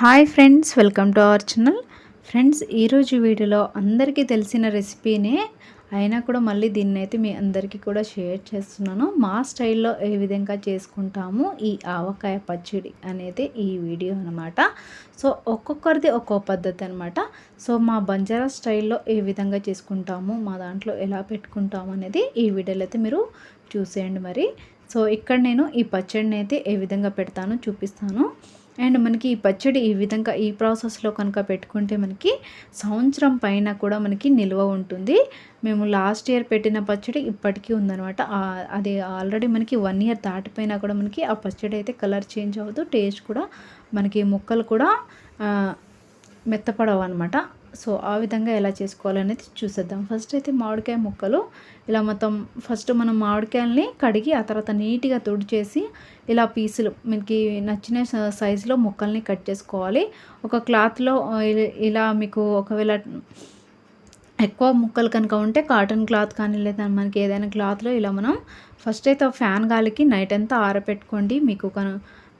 Hi friends welcome to our channel. Friends ఈరోజు వీడియోలో అందరికీ తెలిసిన రెసిపీనే అయినా కూడా మళ్ళీ దీన్ని అయితే మీ అందరికీ కూడా షేర్ చేస్తున్నాను. మా స్టైల్లో ఏ విధంగా చేసుకుంటాము ఈ ఆవకాయ పచ్చడి అనేది ఈ వీడియో అనమాట సో ఒక్కొక్కరిది ఒక్కో పద్ధతి అనమాట సో మా బంజారా స్టైల్లో ఏ విధంగా చేసుకుంటాము మా దాంట్లో ఎలా పెట్టుకుంటాము అనేది ఈ వీడియోలో అయితే మీరు చూసేయండి మరి. సో ఇక్కడ నేను ఈ పచ్చడిని అయితే ఏ విధంగా పెడతానో చూపిస్తాను. అండ్ మనకి ఈ పచ్చడి ఈ విధంగా ఈ ప్రాసెస్లో కనుక పెట్టుకుంటే మనకి సంవత్సరం పైన కూడా మనకి నిల్వ ఉంటుంది. మేము లాస్ట్ ఇయర్ పెట్టిన పచ్చడి ఇప్పటికీ ఉందనమాట అది ఆల్రెడీ మనకి వన్ ఇయర్ దాటిపోయినా కూడా మనకి ఆ పచ్చడి అయితే కలర్ చేంజ్ అవ్వదు. టేస్ట్ కూడా మనకి ముక్కలు కూడా మెత్తపడవు అనమాట సో ఆ విధంగా ఎలా చేసుకోవాలనేది చూసేద్దాం. ఫస్ట్ అయితే మామిడికాయ ముక్కలు ఇలా మొత్తం ఫస్ట్ మనం మామిడికాయలని కడిగి ఆ తర్వాత నీట్గా తుడిచేసి ఇలా పీసులు మీకు నచ్చిన సైజులో ముక్కల్ని కట్ చేసుకోవాలి. ఒక క్లాత్లో ఇలా మీకు ఒకవేళ ఎక్కువ ముక్కలు కనుక ఉంటే కాటన్ క్లాత్ కానీ లేదా మనకి ఏదైనా క్లాత్లో ఇలా మనం ఫస్ట్ అయితే ఫ్యాన్ గాలికి నైట్ అంతా ఆరబెట్టుకోండి మీకు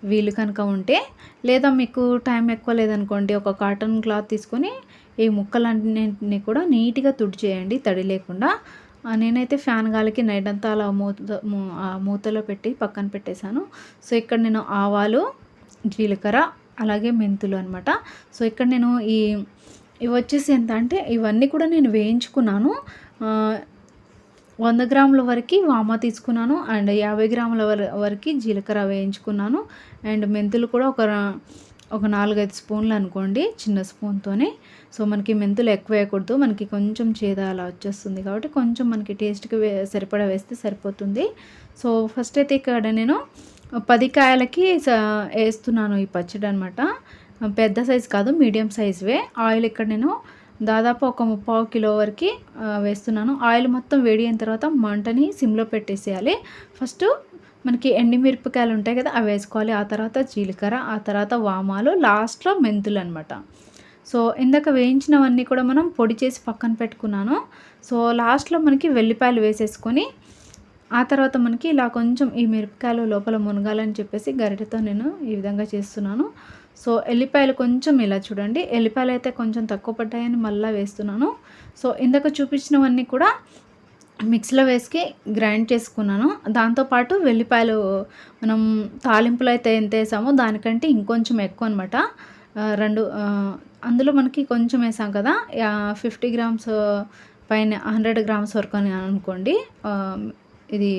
వీలు కనుక ఉంటే లేదా మీకు టైం ఎక్కువ లేదనుకోండి ఒక కాటన్ క్లాత్ తీసుకొని ఈ ముక్కలన్నింటినీ కూడా నీట్గా తుడిచేయండి తడి లేకుండా. నేనైతే ఫ్యాన్ గాలికి నైట్ అంతా అలా మూత మూతలో పెట్టి పక్కన పెట్టేశాను. సో ఇక్కడ నేను ఆవాలు జీలకర్ర అలాగే మెంతులు అనమాట సో ఇక్కడ నేను ఈ ఇవి వచ్చేసి ఎంత అంటే ఇవన్నీ కూడా నేను వేయించుకున్నాను. వంద గ్రాముల వరకు వామ తీసుకున్నాను అండ్ యాభై గ్రాముల వరకు జీలకర్ర వేయించుకున్నాను. అండ్ మెంతులు కూడా ఒక ఒక నాలుగైదు స్పూన్లు అనుకోండి చిన్న స్పూన్తోనే. సో మనకి మెంతులు ఎక్కువ వేయకూడదు. మనకి కొంచెం చేద అలా వచ్చేస్తుంది కాబట్టి కొంచెం మనకి టేస్ట్కి సరిపడా వేస్తే సరిపోతుంది. సో ఫస్ట్ అయితే ఇక్కడ నేను పది కాయలకి వేస్తున్నాను ఈ పచ్చడి అనమాట పెద్ద సైజు కాదు మీడియం సైజువే. ఆయిల్ ఇక్కడ నేను దాదాపు ఒక ముప్పావు కిలో వరకు వేస్తున్నాను. ఆయిల్ మొత్తం వేడి అయిన తర్వాత మంటని సిమ్లో పెట్టేసేయాలి. ఫస్ట్ మనకి ఎండిమిరపకాయలు ఉంటాయి కదా అవి వేసుకోవాలి. ఆ తర్వాత జీలకర్ర ఆ తర్వాత వామాలు లాస్ట్లో మెంతులు అనమాట సో ఇందాక వేయించినవన్నీ కూడా మనం పొడి చేసి పక్కన పెట్టుకున్నాను. సో లాస్ట్లో మనకి వెల్లిపాయలు వేసేసుకొని ఆ తర్వాత మనకి ఇలా కొంచెం ఈ మిరపకాయలు లోపల మునగాలని చెప్పేసి గరిటెతో నేను ఈ విధంగా చేస్తున్నాను. సో ఎల్లిపాయలు కొంచెం ఇలా చూడండి. ఎల్లిపాయలు అయితే కొంచెం తక్కువ పడ్డాయని మళ్ళీ వేస్తున్నాను. సో ఇందాక చూపించినవన్నీ కూడా మిక్సీలో వేసి గ్రైండ్ చేసుకున్నాను. దాంతోపాటు వెల్లిపాయలు మనం తాలింపులో అయితే ఎంత వేసామో దానికంటే ఇంకొంచెం ఎక్కువ అనమాట రెండు అందులో మనకి కొంచెం వేసాం కదా. ఫిఫ్టీ గ్రామ్స్ పైన హండ్రెడ్ గ్రామ్స్ వరకు అని అనుకోండి. ఇది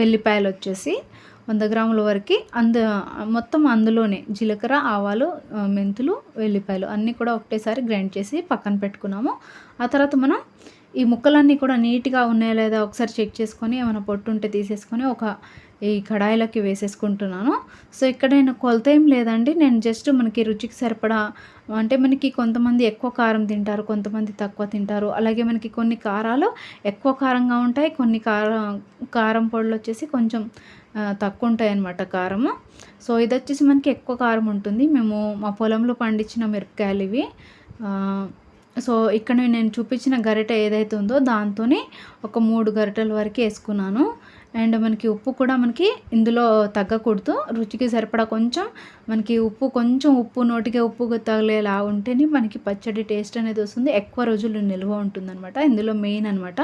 వెల్లిపాయలు వచ్చేసి వంద గ్రాముల వరకు. అందు మొత్తం అందులోనే జీలకర్ర ఆవాలు మెంతులు వెల్లిపాయలు అన్నీ కూడా ఒకటేసారి గ్రైండ్ చేసి పక్కన పెట్టుకున్నాము. ఆ తర్వాత మనం ఈ ముక్కలన్నీ కూడా నీట్గా ఉన్నాయా లేదా ఒకసారి చెక్ చేసుకొని ఏమైనా పొట్టు ఉంటే తీసేసుకొని ఒక ఈ కడాయిలోకి వేసేసుకుంటున్నాను. సో ఇక్కడ నేను కొలత ఏం లేదండి. నేను జస్ట్ మనకి రుచికి సరిపడా అంటే మనకి కొంతమంది ఎక్కువ కారం తింటారు కొంతమంది తక్కువ తింటారు. అలాగే మనకి కొన్ని కారాలు ఎక్కువ కారంగా ఉంటాయి కొన్ని కారం కారం పొడులు వచ్చేసి కొంచెం తక్కువ ఉంటాయి అన్నమాట కారము. సో ఇది వచ్చేసి మనకి ఎక్కువ కారం ఉంటుంది. మేము మా పొలంలో పండించిన మిరపకాయలు ఇవి. సో ఇక్కడ నేను చూపించిన గరిట ఏదైతే ఉందో దాంతో ఒక మూడు గరిటల వరకు వేసుకున్నాను. అండ్ మనకి ఉప్పు కూడా మనకి ఇందులో తగ్గకూడదు. రుచికి సరిపడా కొంచెం మనకి ఉప్పు కొంచెం ఉప్పు నోటికి ఉప్పు తగలేలా ఉంటేనే మనకి పచ్చడి టేస్ట్ అనేది వస్తుంది. ఎక్కువ రోజులు నిల్వ ఉంటుందన్నమాట. ఇందులో మెయిన్ అనమాట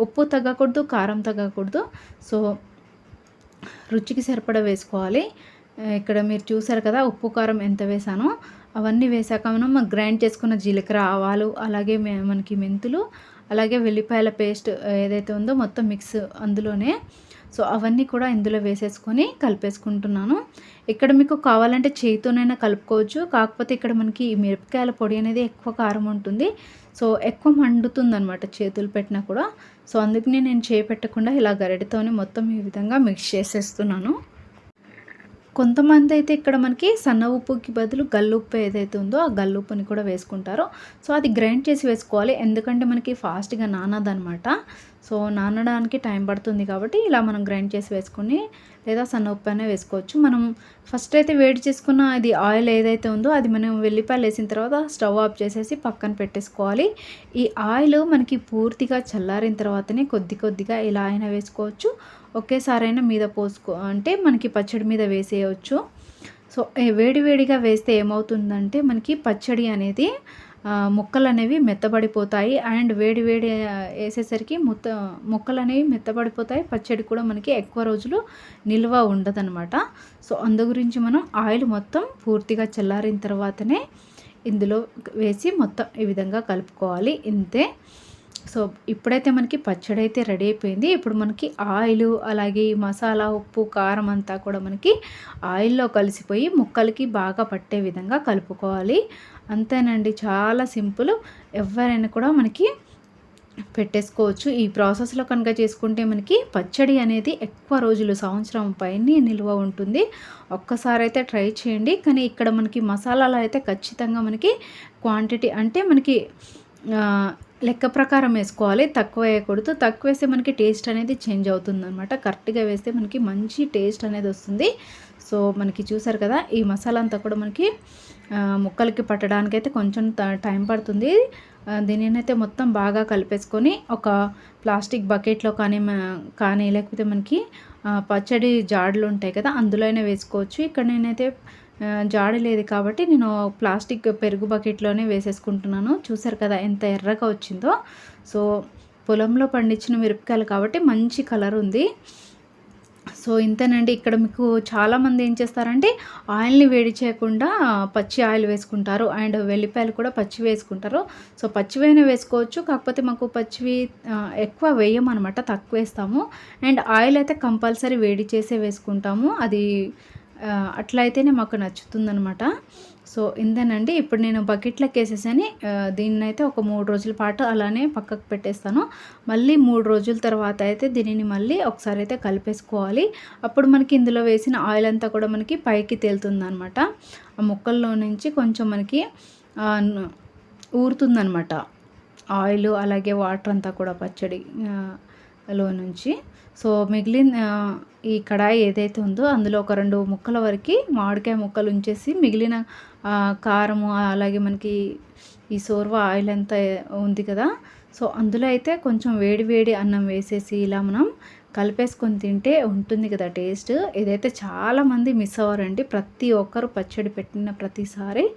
ఉప్పు తగ్గకూడదు కారం తగ్గకూడదు. సో రుచికి సరిపడా వేసుకోవాలి. ఇక్కడ మీరు చూసారు కదా ఉప్పు కారం ఎంత వేసానో అవన్నీ వేసాక మనం గ్రైండ్ చేసుకున్న జీలకర్ర ఆవాలు అలాగే మనకి మెంతులు అలాగే వెల్లిపాయల పేస్ట్ ఏదైతే ఉందో మొత్తం మిక్స్ అందులోనే. సో అవన్నీ కూడా ఇందులో వేసేసుకొని కలిపేసుకుంటున్నాను. ఇక్కడ మీకు కావాలంటే చేతితోనైనా కలుపుకోవచ్చు. కాకపోతే ఇక్కడ మనకి మిరపకాయల పొడి అనేది ఎక్కువ కారం ఉంటుంది. సో ఎక్కువ మండుతుంది అనమాట చేతులు పెట్టినా కూడా. సో అందుకనే నేను చేయి పెట్టకుండా ఇలా గరిటతోనే మొత్తం ఈ విధంగా మిక్స్ చేసేస్తున్నాను. కొంతమంది అయితే ఇక్కడ మనకి సన్న ఉప్పుకి బదులు గల్లుప్పు ఏదైతే ఉందో ఆ గల్లుప్పుని కూడా వేసుకుంటారో. సో అది గ్రైండ్ చేసి వేసుకోవాలి. ఎందుకంటే మనకి ఫాస్ట్గా నానదనమాట సో నానడానికి టైం పడుతుంది కాబట్టి ఇలా మనం గ్రైండ్ చేసి వేసుకొని లేదా సన్న ఉప్పు అయినా వేసుకోవచ్చు. మనం ఫస్ట్ అయితే వేడి చేసుకున్న అది ఆయిల్ ఏదైతే ఉందో అది మనం వెల్లిపాయలు వేసిన తర్వాత స్టవ్ ఆఫ్ చేసేసి పక్కన పెట్టేసుకోవాలి. ఈ ఆయిల్ మనకి పూర్తిగా చల్లారిన తర్వాతనే కొద్ది కొద్దిగా ఇలా అయినా వేసుకోవచ్చు. ఒకేసారైనా మీద పోసుకో అంటే మనకి పచ్చడి మీద వేసేయచ్చు. సో వేడివేడిగా వేస్తే ఏమవుతుందంటే మనకి పచ్చడి అనేది మొక్కలు ముక్కలు అనేవి మెత్తబడిపోతాయి. అండ్ వేడి వేడి వేసేసరికి ముత్త ముక్కలు అనేవి మెత్తబడిపోతాయి. పచ్చడి కూడా మనకి ఎక్కువ రోజులు నిల్వ ఉండదనమాట సో అందు గురించి మనం ఆయిల్ మొత్తం పూర్తిగా చల్లారిన తర్వాతనే ఇందులో వేసి మొత్తం ఈ విధంగా కలుపుకోవాలి. ఇంతే. సో ఇప్పుడైతే మనకి పచ్చడి అయితే రెడీ అయిపోయింది. ఇప్పుడు మనకి ఆయిల్ అలాగే ఈ మసాలా ఉప్పు కారం అంతా కూడా మనకి ఆయిల్లో కలిసిపోయి ముక్కలకి బాగా పట్టే విధంగా కలుపుకోవాలి. అంతేనండి చాలా సింపుల్. ఎవరైనా కూడా మనకి పెట్టేసుకోవచ్చు. ఈ ప్రాసెస్లో కనుక చేసుకుంటే మనకి పచ్చడి అనేది ఎక్కువ రోజులు సంవత్సరం పైన నిల్వ ఉంటుంది. ఒక్కసారి అయితే ట్రై చేయండి. కానీ ఇక్కడ మనకి మసాలాలు అయితే ఖచ్చితంగా మనకి క్వాంటిటీ అంటే మనకి లెక్క ప్రకారం వేసుకోవాలి. తక్కువ వేయకూడదు. తక్కువ వేస్తే మనకి టేస్ట్ అనేది చేంజ్ అవుతుంది అనమాట కరెక్ట్గా వేస్తే మనకి మంచి టేస్ట్ అనేది వస్తుంది. సో మనకి చూసారు కదా ఈ మసాలా అంతా కూడా మనకి ముక్కలకి పట్టడానికి అయితే కొంచెం టైం పడుతుంది. దీనినైతే మొత్తం బాగా కలిపేసుకొని ఒక ప్లాస్టిక్ బకెట్లో కానీ కానీ లేకపోతే మనకి పచ్చడి జాడులు ఉంటాయి కదా అందులో అయినా వేసుకోవచ్చు. ఇక్కడ నేనైతే జాడ లేదు కాబట్టి నేను ప్లాస్టిక్ పెరుగు బకెట్లోనే వేసేసుకుంటున్నాను. చూసారు కదా ఎంత ఎర్రగా వచ్చిందో. సో పొలంలో పండించిన మిరపకాయలు కాబట్టి మంచి కలర్ ఉంది. సో ఇంతేనండి. ఇక్కడ మీకు చాలామంది ఏం చేస్తారంటే ఆయిల్ని వేడి చేయకుండా పచ్చి ఆయిల్ వేసుకుంటారు. అండ్ వెల్లిపాయలు కూడా పచ్చి వేసుకుంటారు. సో పచ్చివైనా వేసుకోవచ్చు. కాకపోతే మాకు పచ్చివి ఎక్కువ వేయమన్నమాట. తక్కువ వేస్తాము. అండ్ ఆయిల్ అయితే కంపల్సరీ వేడి చేసే వేసుకుంటాము. అది అట్లయితేనే అట్లా అయితేనే మాకు నచ్చుతుందనమాట సో ఇంతేనండి. ఇప్పుడు నేను బకెట్లోకి వేసేసని. దీన్ని అయితే ఒక మూడు రోజుల పాటు అలానే పక్కకు పెట్టేస్తాను. మళ్ళీ మూడు రోజుల తర్వాత అయితే దీనిని మళ్ళీ ఒకసారి అయితే కలిపేసుకోవాలి. అప్పుడు మనకి ఇందులో వేసిన ఆయిల్ అంతా కూడా మనకి పైకి తేలుతుందనమాట ఆ ముక్కల్లో నుంచి కొంచెం మనకి ఊరుతుంది ఊరుతుందనమాట ఆయిల్ అలాగే వాటర్ అంతా కూడా పచ్చడి లో నుంచి. సో మిగిలిన ఈ కడాయి ఏదైతే ఉందో అందులో ఒక రెండు ముక్కల వరకు మామిడికాయ ముక్కలు ఉంచేసి మిగిలిన కారము అలాగే మనకి ఈ సోర్వ ఆయిల్ అంతా ఉంది కదా. సో అందులో అయితే కొంచెం వేడి వేడి అన్నం వేసేసి ఇలా మనం కలిపేసుకొని తింటే ఉంటుంది కదా టేస్ట్. ఇదైతే చాలామంది మిస్ అవ్వరండి. ప్రతి ఒక్కరు పచ్చడి పెట్టిన ప్రతిసారి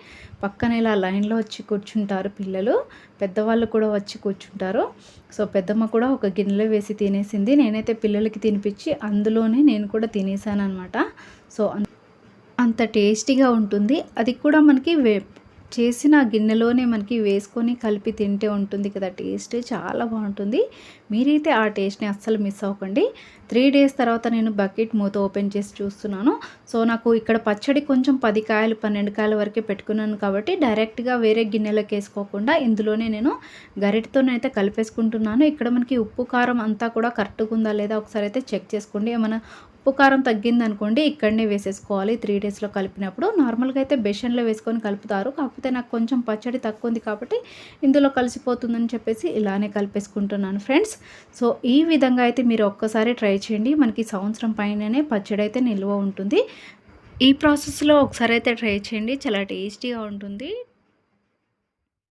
పక్కన ఇలా లైన్లో వచ్చి కూర్చుంటారు పిల్లలు. పెద్దవాళ్ళు కూడా వచ్చి కూర్చుంటారు. సో పెద్దమ్మ కూడా ఒక గిన్నెలో వేసి తినేసింది. నేనైతే పిల్లలకి తినిపించి అందులోనే నేను కూడా తినేసాను అనమాట సో అన్- అంత టేస్టీగా ఉంటుంది. అది కూడా మనకి వే చేసిన గిన్నెలోనే మనకి వేసుకొని కలిపి తింటే ఉంటుంది కదా టేస్ట్ చాలా బాగుంటుంది. మీరైతే ఆ టేస్ట్ని అస్సలు మిస్ అవ్వకండి. త్రీ డేస్ తర్వాత నేను బకెట్ మూత ఓపెన్ చేసి చూస్తున్నాను. సో నాకు ఇక్కడ పచ్చడి కొంచెం పది కాయలు పన్నెండు కాయల వరకే పెట్టుకున్నాను కాబట్టి డైరెక్ట్గా వేరే గిన్నెలోకి వేసుకోకుండా ఇందులోనే నేను గరిటతోనైతే కలిపేసుకుంటున్నాను. ఇక్కడ మనకి ఉప్పు కారం అంతా కూడా కరెక్ట్గా ఉందా లేదా ఒకసారి అయితే చెక్ చేసుకోండి. ఏమైనా ఉప్పు కారం తగ్గిందనుకోండి ఇక్కడనే వేసేసుకోవాలి. త్రీ డేస్లో కలిపినప్పుడు నార్మల్గా అయితే బెషన్లో వేసుకొని కలుపుతారు. కాకపోతే నాకు కొంచెం పచ్చడి తక్కువ ఉంది కాబట్టి ఇందులో కలిసిపోతుందని చెప్పేసి ఇలానే కలిపేసుకుంటున్నాను ఫ్రెండ్స్. సో ఈ విధంగా అయితే మీరు ఒక్కసారి ట్రై చేయండి. మనకి సంవత్సరం పైననే పచ్చడి అయితే నిల్వ ఉంటుంది. ఈ ప్రాసెస్లో ఒకసారి అయితే ట్రై చేయండి. చాలా టేస్టీగా ఉంటుంది.